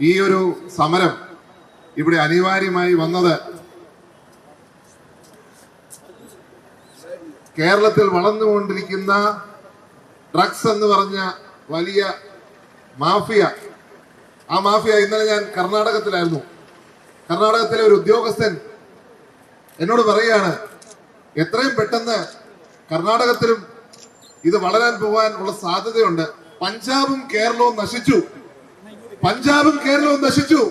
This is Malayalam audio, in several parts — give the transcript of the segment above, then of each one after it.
ഈ ഒരു സമരം ഇവിടെ അനിവാര്യമായി വന്നത് കേരളത്തിൽ വളർന്നുകൊണ്ടിരിക്കുന്ന ഡ്രഗ്സ് എന്ന് പറഞ്ഞ വലിയ മാഫിയ. ആ മാഫിയ ഇന്നലെ ഞാൻ കർണാടകത്തിലായിരുന്നു. കർണാടകത്തിലെ ഒരു ഉദ്യോഗസ്ഥൻ എന്നോട് പറയുകയാണ് എത്രയും പെട്ടെന്ന് കർണാടകത്തിലും ഇത് വളരാൻ പോകാൻ ഉള്ള സാധ്യതയുണ്ട്. പഞ്ചാബും കേരളവും നശിച്ചു. പഞ്ചാബും കേരളവും നശിച്ചു.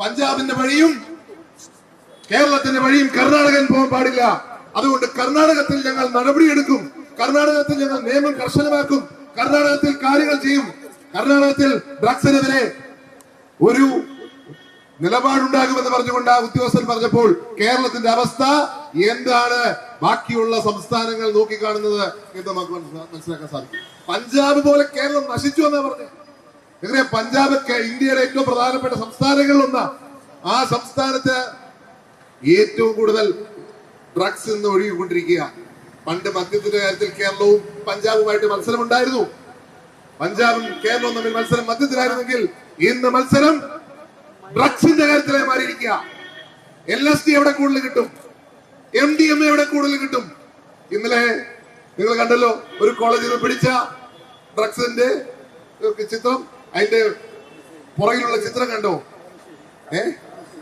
പഞ്ചാബിന്റെ വഴിയും കേരളത്തിന്റെ വഴിയും കർണാടകൻ പോകാൻ പാടില്ല. അതുകൊണ്ട് കർണാടകത്തിൽ ഞങ്ങൾ നടപടിയെടുക്കും. കർണാടകത്തിൽ ഞങ്ങൾ നിയമം കർശനമാക്കും. കർണാടകത്തിൽ കാര്യങ്ങൾ ചെയ്യും. കർണാടകത്തിൽ ഡ്രഗ്സിനെതിരെ ഒരു നിലപാടുണ്ടാകുമെന്ന് പറഞ്ഞുകൊണ്ട് ആ ഉദ്യോഗസ്ഥൻ പറഞ്ഞപ്പോൾ കേരളത്തിന്റെ അവസ്ഥ എന്താണ്? ബാക്കിയുള്ള സംസ്ഥാനങ്ങൾ നോക്കിക്കാണുന്നത് എന്ന് നമുക്ക് മനസ്സിലാക്കാൻ സാധിക്കും. പഞ്ചാബ് പോലെ കേരളം നശിച്ചു എന്നാ പറഞ്ഞത് എങ്ങനെ പഞ്ചാബ് ഇന്ത്യയുടെ ഏറ്റവും പ്രധാനപ്പെട്ട സംസ്ഥാനങ്ങളിൽ ഒന്നാ. ആ സംസ്ഥാനത്ത് ഏറ്റവും കൂടുതൽ ഡ്രഗ്സ് ഇന്ന് ഒഴുകിക്കൊണ്ടിരിക്കുക. പണ്ട് മദ്യത്തിന്റെ കാര്യത്തിൽ കേരളവും പഞ്ചാബുമായിട്ട് മത്സരം ഉണ്ടായിരുന്നു പഞ്ചാബും കേരളവും തമ്മിൽ മത്സരം മദ്യത്തിലായിരുന്നെങ്കിൽ ഇന്ന് മത്സരം ഡ്രഗ്സിന്റെ കാര്യത്തിലായി മാറിയിരിക്കുക. എൽ എസ് ഡി എവിടെ കൂടുതൽ കിട്ടും? എം ഡി എം എവിടെ കൂടുതൽ കിട്ടും? ഇന്നലെ നിങ്ങൾ കണ്ടല്ലോ ഒരു കോളേജിൽ പിടിച്ച ഡ്രഗ്സിന്റെ ചിത്രം. അതിന്റെ പുറകിലുള്ള ചിത്രം കണ്ടോ? ഏ?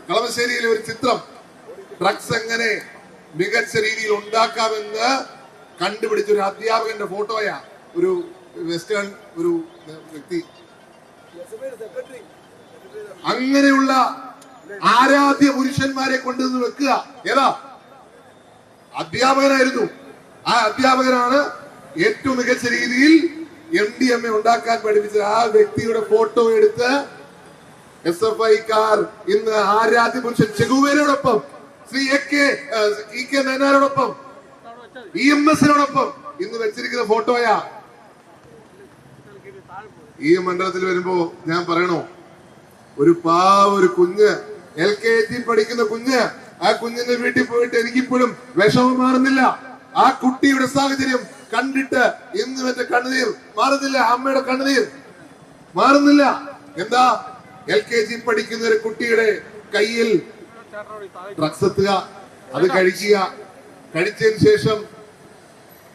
കളമശ്ശേരിയിലെ ഒരു ചിത്രം. ഡ്രഗ്സ് എങ്ങനെ മികച്ച രീതിയിൽ ഉണ്ടാക്കാമെന്ന് കണ്ടുപിടിച്ച ഒരു അധ്യാപകന്റെ ഫോട്ടോയാ. ഒരു വെസ്റ്റേൺ ഒരു വ്യക്തി. അങ്ങനെയുള്ള ആരാധ്യ പുരുഷന്മാരെ കൊണ്ടുവന്ന് വെക്കുക. ഏതാ? അധ്യാപകനായിരുന്നു. ആ അധ്യാപകനാണ് ഏറ്റവും മികച്ച രീതിയിൽ എം ഡി എം എ ഉണ്ടാക്കാൻ പഠിപ്പിച്ച ആ വ്യക്തിയുടെ ഫോട്ടോ എടുത്ത് എസ് എഫ് ഐക്കാർ ഇന്ന് ആരാധ്യ പുരുഷൻ Shri A K E K നയനാരോടൊപ്പം E M എസിനോടൊപ്പം ഇന്ന് വെച്ചിരിക്കുന്ന ഫോട്ടോയാ ഈ മണ്ഡലത്തിൽ വരുമ്പോ ഞാൻ പറയണോ ഒരു പാവ ഒരു കുഞ്ഞ് എൽ കെ ജി പഠിക്കുന്ന കുഞ്ഞ് ആ കുഞ്ഞിന്റെ വീട്ടിൽ പോയിട്ട് എനിക്കിപ്പോഴും വിഷമം മാറുന്നില്ല. ആ കുട്ടിയുടെ സാഹചര്യം കണ്ടിട്ട് ഇന്ന് മറ്റേ കണ്ണുനീർ? മാറുന്നില്ല അമ്മയുടെ കണ്ണുനീർ. മാറുന്നില്ല. എന്താ? എൽ കെ ജി പഠിക്കുന്ന ഒരു കുട്ടിയുടെ കയ്യിൽ ഡ്രഗ്സ് എത്തുക അത് കഴിക്കുക. കഴിച്ചതിന് ശേഷം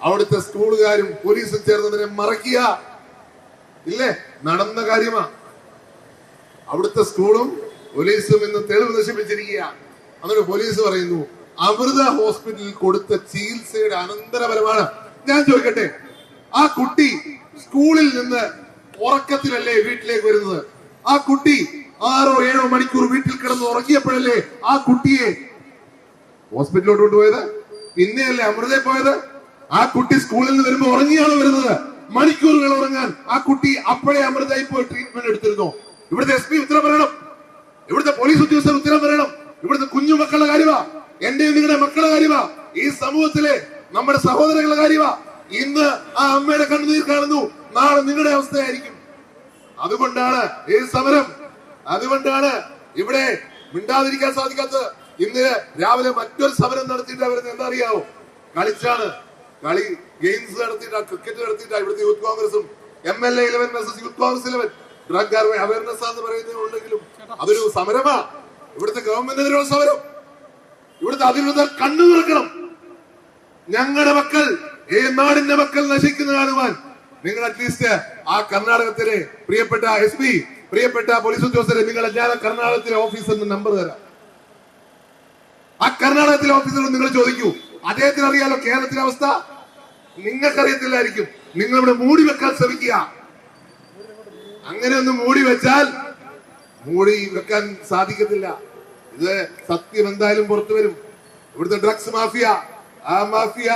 അവിടുത്തെ സ്കൂളുകാരും പോലീസും ചേർന്നതിനെ മറക്കുക. ഇല്ലേ? നടന്ന കാര്യമാ. അവിടുത്തെ സ്കൂളും പോലീസും ഇന്ന് തെളിവ് നശിപ്പിച്ചിരിക്കുക അങ്ങനെ പോലീസ് പറയുന്നു അമൃത ഹോസ്പിറ്റലിൽ കൊടുത്ത ചികിത്സയുടെ അനന്തരഫലമാണ്. ഞാൻ ചോദിക്കട്ടെ ആ കുട്ടി സ്കൂളിൽ നിന്ന് ഉറക്കത്തിലല്ലേ വീട്ടിലേക്ക് വരുന്നത്? ആ കുട്ടി ആറോ ഏഴോ മണിക്കൂർ വീട്ടിൽ കിടന്ന് ഉറങ്ങിയപ്പോഴല്ലേ ആ കുട്ടിയെ ഹോസ്പിറ്റലിലോട്ട് കൊണ്ടുപോയത്? പിന്നെയല്ലേ അമൃതെ പോയത്? ആ കുട്ടി സ്കൂളിൽ നിന്ന് വരുമ്പോ ഉറങ്ങിയാണ് വരുന്നത്. മണിക്കൂറുകൾ ഉറങ്ങാൻ ആ കുട്ടി അപ്പോഴേ അമൃതായി പോയി ട്രീറ്റ്മെന്റ് എടുത്തിരുന്നു. ഇവിടുത്തെ എസ് പി ഉത്തരം പറയണം. ഇവിടുത്തെ പോലീസ് ഉദ്യോഗസ്ഥർ ഉത്തരം പറയണം. ഇവിടുത്തെ കുഞ്ഞു മക്കളുടെ കാര്യമാ. എന്റെ നിങ്ങളുടെ മക്കളുടെ കാര്യമാ. ഈ സമൂഹത്തിലെ നമ്മുടെ സഹോദരങ്ങളുടെ കാര്യമാ. ഇന്ന് ആ അമ്മയുടെ കണ്ണുനീർ കാണുന്നു. നാളെ നിങ്ങളുടെ അവസ്ഥയായിരിക്കും. അതുകൊണ്ടാണ് ഈ സമരം. അതുകൊണ്ടാണ് ഇവിടെ മിണ്ടാതിരിക്കാൻ സാധിക്കാത്തത്. ഇന്ന് രാവിലെ മറ്റൊരു സമരം നടത്തിയിട്ട് വരുന്നത് എന്താ അറിയാവോ? കളിച്ചാണ്. കളി ഗെയിംസ് നടത്തിയിട്ടാ ക്രിക്കറ്റ് നടത്തിയിട്ടാ ഇവിടുത്തെ യൂത്ത് കോൺഗ്രസും M L A eleven versus youth Congress eleven drug awareness എന്ന് പറയുന്നതിനുണ്ടെങ്കിലും അതൊരു സമരമാ. ഇവിടുത്തെ ഗവൺമെന്റിനെതിരെയുള്ള സമരം. ഇവിടുത്തെ അതിരുന്ന കണ്ണു തുറക്കണം. ഞങ്ങളുടെ മക്കൾ ഈ നാടിന്റെ മക്കൾ നശിക്കുന്ന കാണുവാൻ നിങ്ങൾ അറ്റ്ലീസ്റ്റ് ആ കർണാടകത്തിലെ പ്രിയപ്പെട്ട എസ് പി പ്രിയപ്പെട്ട പോലീസ് ഉദ്യോഗസ്ഥരെ നിങ്ങൾ ഞാൻ കർണാടകത്തിലെ നിന്ന് നമ്പർ തരാം. ആ കർണാടകത്തിലെ ഓഫീസറോട് നിങ്ങൾ ചോദിക്കൂ അദ്ദേഹത്തിന് അറിയാലോ കേരളത്തിലെ അവസ്ഥ? നിങ്ങൾക്കറിയത്തില്ലായിരിക്കും. നിങ്ങൾ ഇവിടെ മൂടി വെക്കാൻ ശ്രമിക്കുക. അങ്ങനെ ഒന്ന് മൂടി വെച്ചാൽ മൂടി വെക്കാൻ സാധിക്കത്തില്ല. ഇത് സത്യം എന്തായാലും പുറത്തു വരും. ഇവിടുത്തെ ഡ്രഗ്സ് മാഫിയ ആ മാഫിയ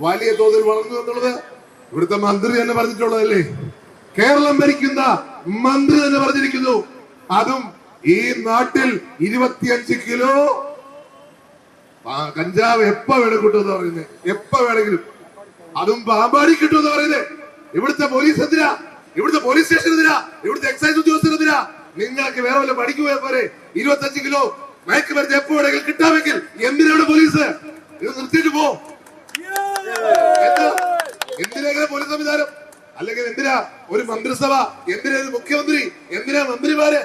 വലിയ തോതിൽ വളർന്നു എന്നുള്ളത് ഇവിടുത്തെ മന്ത്രി തന്നെ പറഞ്ഞിട്ടുള്ളതല്ലേ? കേരളം ഭരിക്കുന്ന മന്ത്രി തന്നെ പറഞ്ഞിരിക്കുന്നു. അതും ഈ നാട്ടിൽ ഇരുപത്തിയഞ്ച് കിലോ കഞ്ചാവ് എപ്പ വേണേ കിട്ടുമെന്ന് പറയുന്നത് എപ്പ വേണമെങ്കിലും അതും പാമ്പാടി കിട്ടുമെന്ന് പറയുന്നത് ഇവിടുത്തെ പോലീസ് എന്തിനാ? ഇവിടുത്തെ പോലീസ് സ്റ്റേഷൻ എന്തിനാ? ഇവിടുത്തെ എക്സൈസ് ഉദ്യോഗസ്ഥർ എന്തിനാ? നിങ്ങൾക്ക് വേറെ വല്ല പഠിക്കുക പോലെ ഇരുപത്തഞ്ച് കിലോ മയക്കുമരുന്ന് എപ്പോ വേണമെങ്കിലും കിട്ടാമെങ്കിൽ എന്തിനാണ് പോലീസ്? ഇത് നിർത്തിയിട്ട് പോ. എന്താ? എന്തിനാ പോലീസ് സംവിധാനം? അല്ലെങ്കിൽ എന്തിനാ? ഒരു മന്ത്രിസഭ എന്തിനാ ഒരു മുഖ്യമന്ത്രി എന്തിനാ മന്ത്രിമാര്?